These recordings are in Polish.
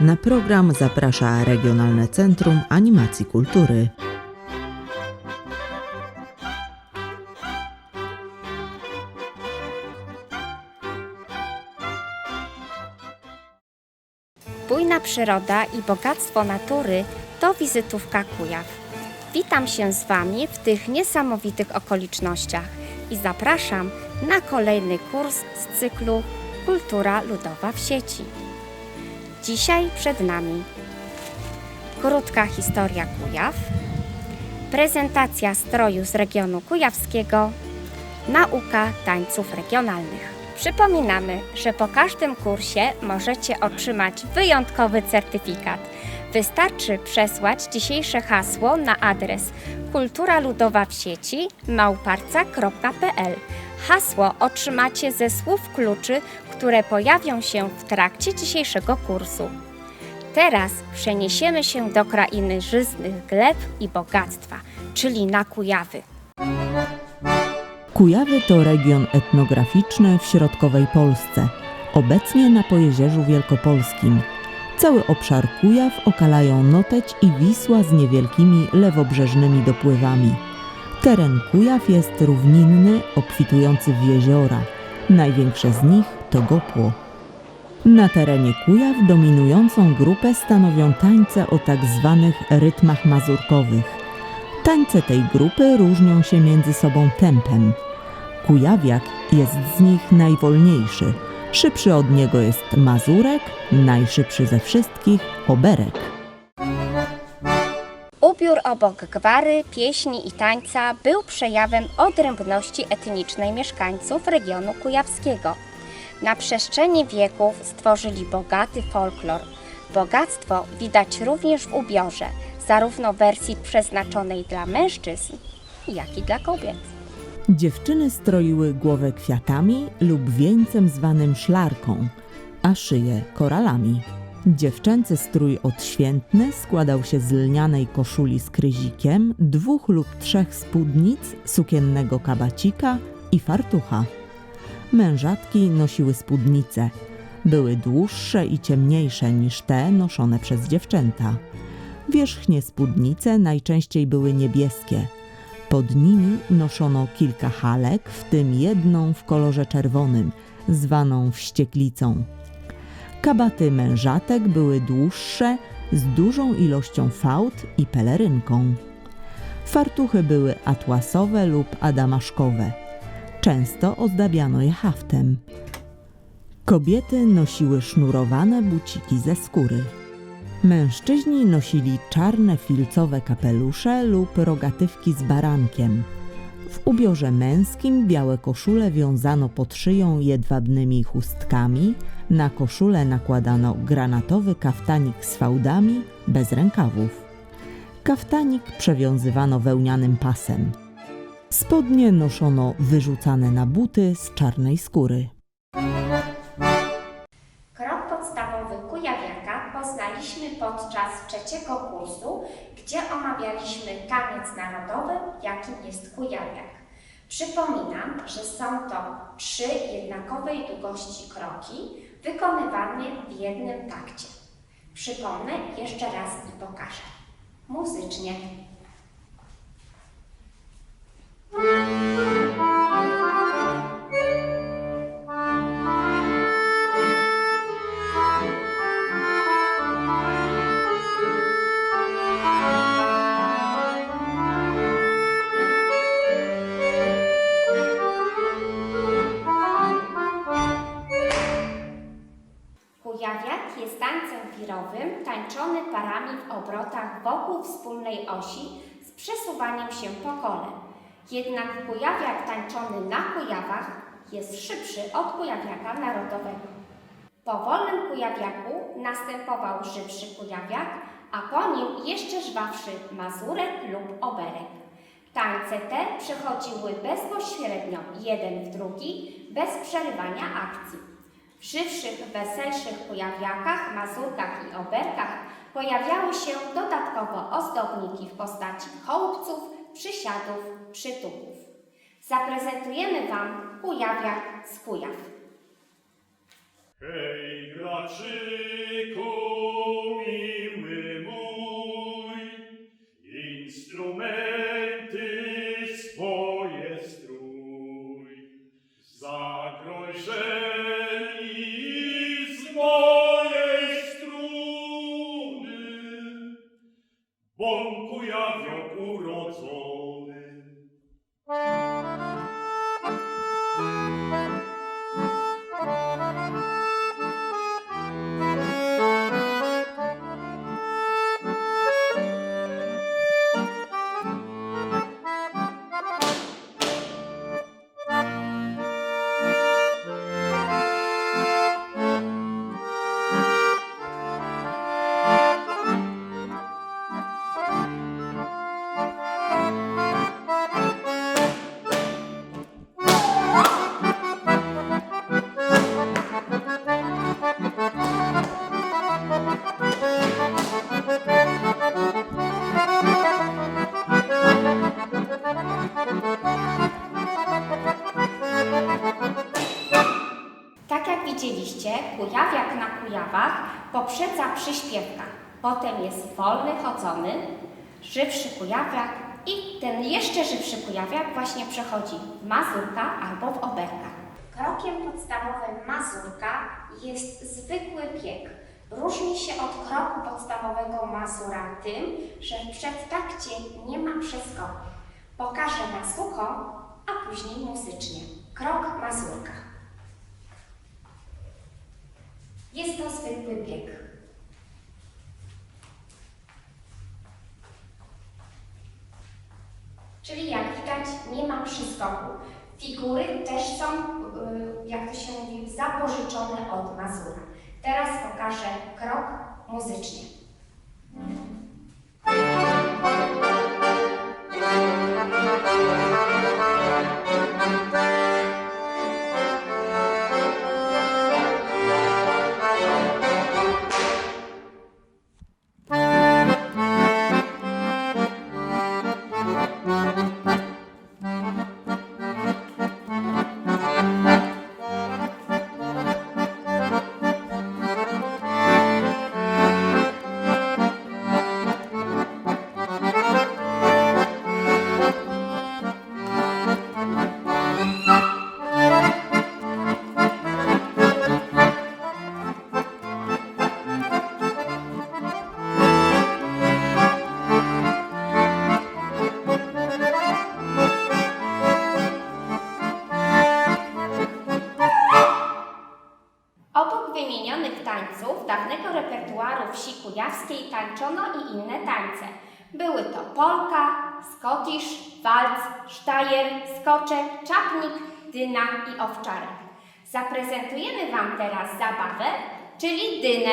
Na program zaprasza Regionalne Centrum Animacji Kultury. Bujna przyroda i bogactwo natury to wizytówka Kujaw. Witam się z Wami w tych niesamowitych okolicznościach i zapraszam na kolejny kurs z cyklu Kultura Ludowa w sieci. Dzisiaj przed nami krótka historia Kujaw, prezentacja stroju z regionu kujawskiego, nauka tańców regionalnych. Przypominamy, że po każdym kursie możecie otrzymać wyjątkowy certyfikat. Wystarczy przesłać dzisiejsze hasło na adres kultura ludowa w sieci małparca.pl. Hasło otrzymacie ze słów kluczy, które pojawią się w trakcie dzisiejszego kursu. Teraz przeniesiemy się do krainy żyznych gleb i bogactwa, czyli na Kujawy. Kujawy to region etnograficzny w środkowej Polsce, obecnie na Pojezierzu Wielkopolskim. Cały obszar Kujaw okalają Noteć i Wisła z niewielkimi lewobrzeżnymi dopływami. Teren Kujaw jest równinny, obfitujący w jeziora. Największe z nich Na terenie Kujaw dominującą grupę stanowią tańce o tak zwanych rytmach mazurkowych. Tańce tej grupy różnią się między sobą tempem. Kujawiak jest z nich najwolniejszy. Szybszy od niego jest mazurek, najszybszy ze wszystkich oberek. Ubiór obok gwary, pieśni i tańca był przejawem odrębności etnicznej mieszkańców regionu kujawskiego. Na przestrzeni wieków stworzyli bogaty folklor. Bogactwo widać również w ubiorze, zarówno wersji przeznaczonej dla mężczyzn, jak i dla kobiet. Dziewczyny stroiły głowę kwiatami lub wieńcem zwanym szlarką, a szyję koralami. Dziewczęcy strój odświętny składał się z lnianej koszuli z kryzikiem, dwóch lub trzech spódnic, sukiennego kabacika i fartucha. Mężatki nosiły spódnice. Były dłuższe i ciemniejsze niż te noszone przez dziewczęta. Wierzchnie spódnice najczęściej były niebieskie. Pod nimi noszono kilka halek, w tym jedną w kolorze czerwonym, zwaną wścieklicą. Kabaty mężatek były dłuższe, z dużą ilością fałd i pelerynką. Fartuchy były atłasowe lub adamaszkowe. Często ozdabiano je haftem. Kobiety nosiły sznurowane buciki ze skóry. Mężczyźni nosili czarne filcowe kapelusze lub rogatywki z barankiem. W ubiorze męskim białe koszule wiązano pod szyją jedwabnymi chustkami, na koszulę nakładano granatowy kaftanik z fałdami, bez rękawów. Kaftanik przewiązywano wełnianym pasem. Spodnie noszono wyrzucane na buty z czarnej skóry. Krok podstawowy kujawiaka poznaliśmy podczas trzeciego kursu, gdzie omawialiśmy taniec narodowy, jakim jest kujawiak. Przypominam, że są to trzy jednakowej długości kroki wykonywane w jednym takcie. Przypomnę jeszcze raz i pokażę. Muzycznie. Kujawiak jest tańcem wirowym, tańczony parami w obrotach wokół wspólnej osi z przesuwaniem się po kole. Jednak kujawiak tańczony na kujawach jest szybszy od kujawiaka narodowego. Po wolnym kujawiaku następował żywszy kujawiak, a po nim jeszcze żwawszy mazurek lub oberek. Tańce te przechodziły bezpośrednio jeden w drugi, bez przerywania akcji. Żywszych, weselszych kujawiakach, mazurkach i oberkach pojawiały się dodatkowo ozdobniki w postaci chołupców, przysiadów, przytupów. Zaprezentujemy Wam kujawiak z Kujaw. Hej, graczyku, Bąku jawią urodzą. Kujawach poprzedza przyśpiewka. Potem jest wolny, chodzony, żywszy kujawiak i ten jeszcze żywszy kujawiak właśnie przechodzi w mazurka albo w oberka. Krokiem podstawowym mazurka jest zwykły bieg. Różni się od kroku podstawowego mazura tym, że w przedtakcie nie ma przeskoku. Pokażę na sucho, a później muzycznie. Krok mazurka. Jest to zwykły bieg. Czyli jak widać, nie ma przyskoku. Figury też są, y, jak to się mówi, zapożyczone od Mazura. Teraz pokażę krok muzycznie. Tańczono i inne tańce. Były to polka, skotisz, walc, sztajer, skoczek, czapnik, dyna i owczarek. Zaprezentujemy Wam teraz zabawę, czyli dynę.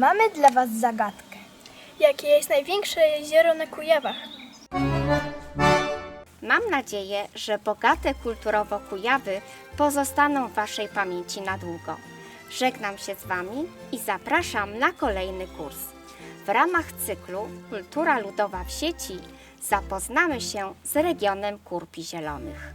Mamy dla Was zagadkę. Jakie jest największe jezioro na Kujawach? Mam nadzieję, że bogate kulturowo Kujawy pozostaną w Waszej pamięci na długo. Żegnam się z Wami i zapraszam na kolejny kurs. W ramach cyklu Kultura Ludowa w sieci zapoznamy się z regionem Kurpi Zielonych.